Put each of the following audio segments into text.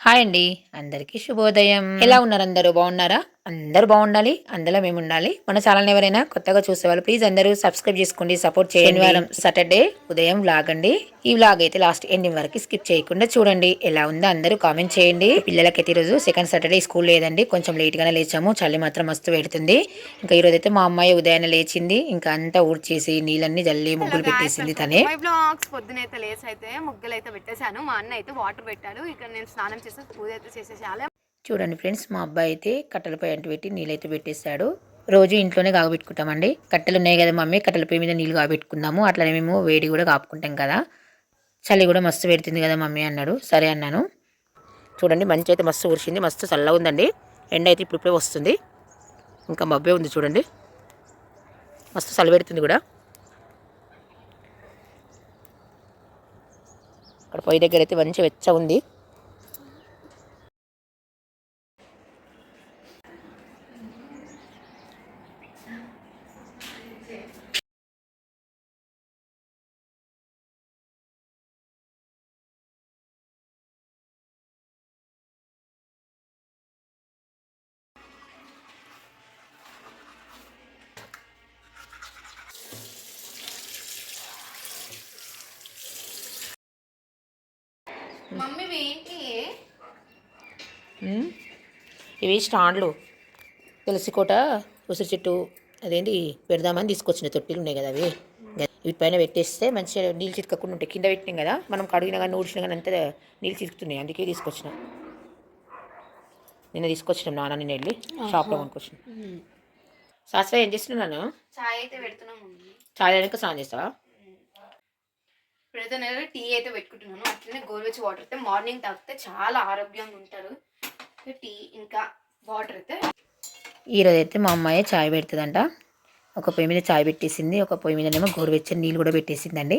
Hi అండి. అందరికీ శుభోదయం. ఎలా ఉన్నారు అందరూ? బాగున్నారా? అందరూ బాగుండాలి అందులో మేము ఉండాలి మన ఛానల్ ఎవరైనా కొత్తగా చూసేవాళ్ళు ప్లీజ్ అందరూ సబ్స్క్రైబ్ చేసుకోండి సపోర్ట్ చేయండి. శనివారం సాటర్డే ఉదయం వ్లాగ్ అండి. ఈ వ్లాగ్ అయితే లాస్ట్ ఎండింగ్ వరకు స్కిప్ చేయకుండా చూడండి. ఎలా ఉందో అందరూ కామెంట్ చేయండి. పిల్లలకైతే ఈరోజు సెకండ్ సాటర్డే స్కూల్ లేదండి. కొంచెం లేట్ గానే లేచాము. చలి మాత్రం మస్తు పెడుతుంది. ఇంకా ఈరోజు అయితే మా అమ్మాయి ఉదయాన్నే లేచింది. ఇంకా అంతా ఊడ్చేసి నీళ్ళన్నీ జల్లి ముగ్గులు పెట్టేసింది తనే. పొద్దునైతే లేచి అయితే ముగ్గులు అయితే పెట్టేశాను. మా అన్న అయితే వాటర్ పెట్టాడు. ఇక నేను స్నానం చేసి పూజ అయితే చేసేసాలి చూడండి ఫ్రెండ్స్ మా అబ్బాయి అయితే కట్టెలపై అంటు పెట్టి నీళ్ళైతే పెట్టేశాడు. రోజు ఇంట్లోనే కాగబెట్టుకుంటామండి. కట్టెలు ఉన్నాయి కదా మమ్మీ కట్టెలపై మీద నీళ్ళు కాగబెట్టుకుందాము. అట్లనే మేము వేడి కూడా కాపుకుంటాం కదా. చలి కూడా మస్తు పెడుతుంది కదా మమ్మీ అన్నాడు. సరే అన్నాను. చూడండి మంచి అయితే మస్తు ఉరిసింది మస్తు చల్లగా ఉందండి. ఎండ అయితే ఇప్పుడిప్పుడే వస్తుంది. ఇంకా మబ్బే ఉంది చూడండి. మస్తు చలి పెడుతుంది కూడా. అక్కడ పొయ్యి దగ్గర అయితే మంచి వెచ్చ ఉంది. మమ్మీ ఏంటి? ఉమ్. ఇవి స్టాండ్లు. తులసి కోట ఉసిరి చెట్టు అదేంటి పెడదామని తీసుకొచ్చిన తొట్టిలు ఉన్నాయి కదా అవి. వీటిపైన పెట్టేస్తే మంచిగా నీళ్ళు చితకకుండా ఉంటాయి. కింద పెట్టినాం కదా మనం కడిగినా కానీ ఊడ్చినా కానీ అంతా నీళ్ళు చితుకుతున్నాయి. అందుకే తీసుకొచ్చిన. నిన్న తీసుకొచ్చినాం నాన్న నిన్న వెళ్ళి షాప్లో కొనుక్కొచ్చిన. శాస్త్ర ఏం చేస్తున్నాను చాయ్ అయితే పెడుతున్నాం చాయ్ తాగినాక స్నానం చేస్తావా? ఇప్పుడైతే నేను టీ అయితే పెట్టుకుంటున్నాను. అట్లనే గోరువెచ్చి వాటర్ అయితే మార్నింగ్ తాగితే చాలా ఆరోగ్యంగా ఉంటారు. టీ ఇంకా వాటర్ అయితే. ఈరోజు అయితే మా అమ్మాయి చాయ్ పెడుతుందంట. ఒక పొయ్యి మీద చాయ్ పెట్టేసింది. ఒక పొయ్యి మీదనేమో గోరువెచ్చని నీళ్ళు కూడా పెట్టేసిందండి.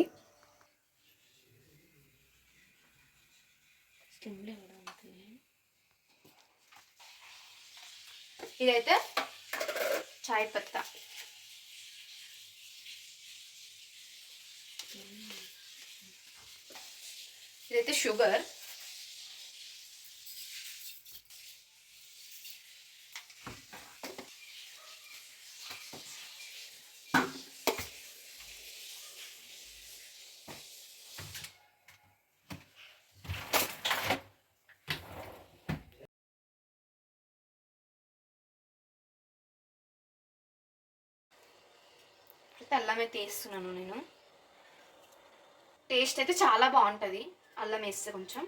ఇదైతే చాయ్ పత్తా. ఇదైతే షుగర్. అయితే అల్లం తీస్తున్నాను నేను. టేస్ట్ అయితే చాలా బాగుంటుంది. అల్లం వేస్తే కొంచెం.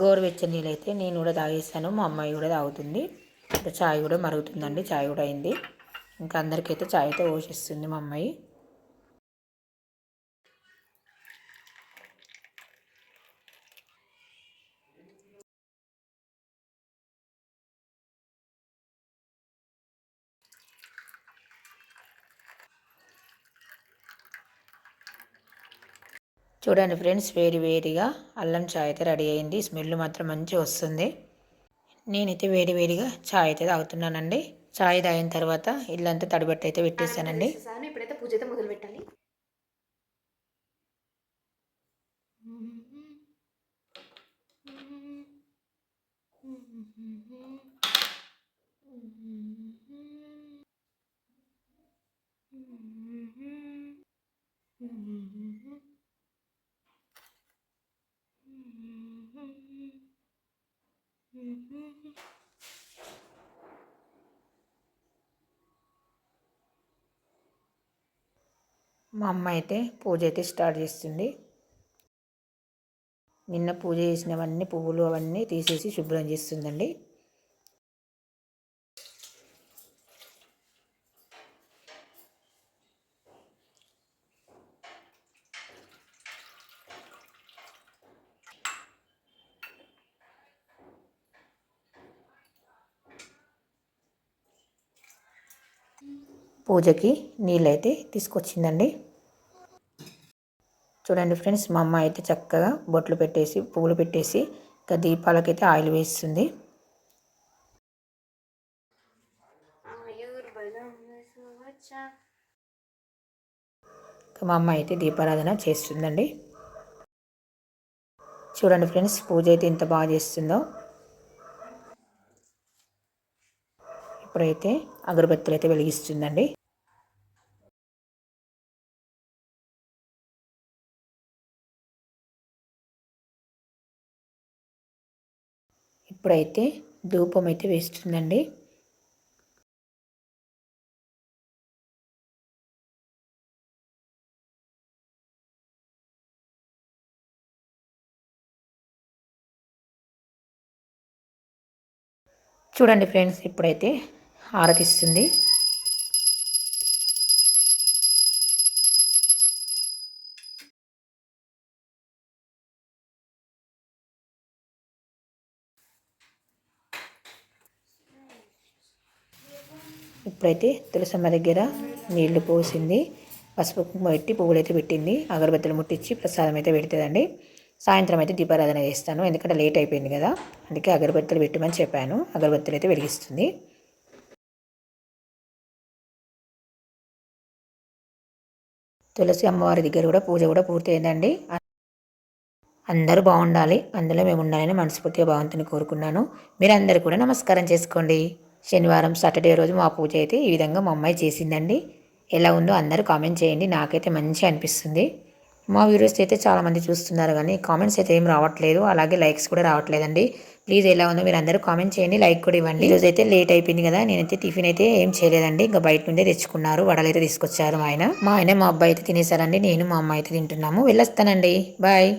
గోరువెచ్చని నీళ్ళు అయితే నేను కూడా తాగేసాను మా అమ్మాయి కూడా తాగుతుంది. ఇంకా చాయ్ కూడా మరుగుతుందండి చాయ్ కూడా అయింది. ఇంకా అందరికైతే ఛాయ్ అయితే పోషిస్తుంది మా అమ్మాయి. చూడండి ఫ్రెండ్స్ వేడి వేడిగా అల్లం చాయ్ అయితే రెడీ అయింది. స్మెల్ మాత్రం మంచిగా వస్తుంది. నేనైతే వేడి వేడిగా చాయ్ అయితే తాగుతున్నానండి. చాయ్ తాగిన తర్వాత ఇల్లంతా తడిబట్టి అయితే పెట్టేస్తానండి. ఇప్పుడైతే పూజ అయితే మొదలు పెట్టాలి. మా అమ్మ అయితే పూజ అయితే స్టార్ట్ చేస్తుంది. నిన్న పూజ చేసినవన్నీ పువ్వులు అవన్నీ తీసేసి శుభ్రం చేస్తుందండి. పూజకి నీళ్ళైతే తీసుకొచ్చిందండి. చూడండి ఫ్రెండ్స్ మా అమ్మ అయితే చక్కగా బొట్లు పెట్టేసి పువ్వులు పెట్టేసి ఇంకా దీపాలకైతే ఆయిల్ వేస్తుంది. మా అమ్మ అయితే దీపారాధన చేస్తుందండి. చూడండి ఫ్రెండ్స్ పూజ అయితే ఎంత బాగా చేస్తుందో. ఇప్పుడైతే అగరబత్తులు అయితే వెలిగిస్తుందండి. ఇప్పుడైతే ధూపం అయితే వేస్తుందండి. చూడండి ఫ్రెండ్స్ ఇప్పుడైతే ఆరతిస్తుంది ఇప్పుడైతే తులసమ్మ దగ్గర నీళ్ళు పోసింది. పసుపు కుంకుమ పెట్టి పువ్వులు అయితే పెట్టింది. అగరబత్తులు ముట్టించి ప్రసాదం అయితే పెడుతుందండి. సాయంత్రం అయితే దీపారాధన చేస్తాను. ఎందుకంటే లేట్ అయిపోయింది కదా. అందుకే అగరబత్తులు పెట్టమని చెప్పాను. అగరబత్తులు అయితే వెలిగిస్తుంది. తులసి అమ్మవారి దగ్గర కూడా పూజ కూడా పూర్తయిందండి. అందరూ బాగుండాలి. అందులో మేము ఉండాలని మనస్ఫూర్తిగా భగవంతుని కోరుకున్నాను. మీరందరూ కూడా నమస్కారం చేసుకోండి. శనివారం సాటర్డే రోజు మా పూజ అయితే ఈ విధంగా మా అమ్మాయి చేసిందండి. ఎలా ఉందో అందరూ కామెంట్ చేయండి. నాకైతే మంచిగా అనిపిస్తుంది. మా వీడియోస్ అయితే చాలామంది చూస్తున్నారు కానీ కామెంట్స్ అయితే ఏం రావట్లేదు. అలాగే లైక్స్ కూడా రావట్లేదండి. ప్లీజ్ ఎలా ఉందో మీరు అందరూ కామెంట్ చేయండి లైక్ కూడా ఇవ్వండి. ఈరోజు అయితే లేట్ అయిపోయింది కదా నేనైతే టిఫిన్ అయితే ఏం చేయలేదండి. ఇంకా బయట నుండే తెచ్చుకున్నారు వడలు అయితే తీసుకొచ్చారు మా ఆయన. మా ఆయన మా అబ్బాయి అయితే తినేసారండి నేను మా అమ్మాయి అయితే తింటున్నాము. వెళ్ళొస్తానండి. బాయ్.